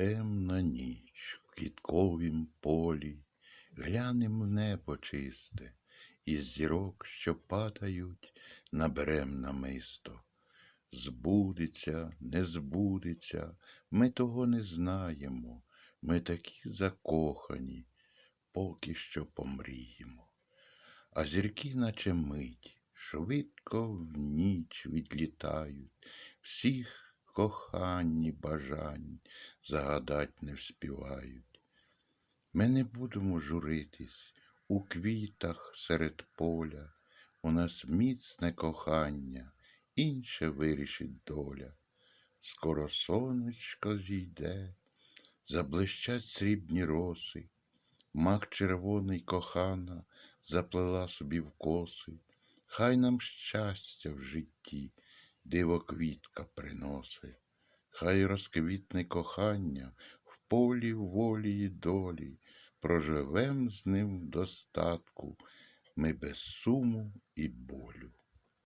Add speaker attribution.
Speaker 1: Темна ніч в квітковім полі, глянем в небо чисте, із зірок, що падають, наберем намисто. Збудеться, не збудеться, ми того не знаємо, ми такі закохані, поки що помріємо. А зірки, наче мить, швидко в ніч відлітають, всіх коханні бажань загадать не вспівають. Ми не будемо журитись у квітах серед поля, у нас міцне кохання, інше вирішить доля. Скоро сонечко зійде, заблищать срібні роси, мак червоний кохана заплела собі в коси, хай нам щастя в житті, диво квітка приноси, хай розквітне кохання в полі волі й долі, проживем з ним в достатку, ми без суму і болю.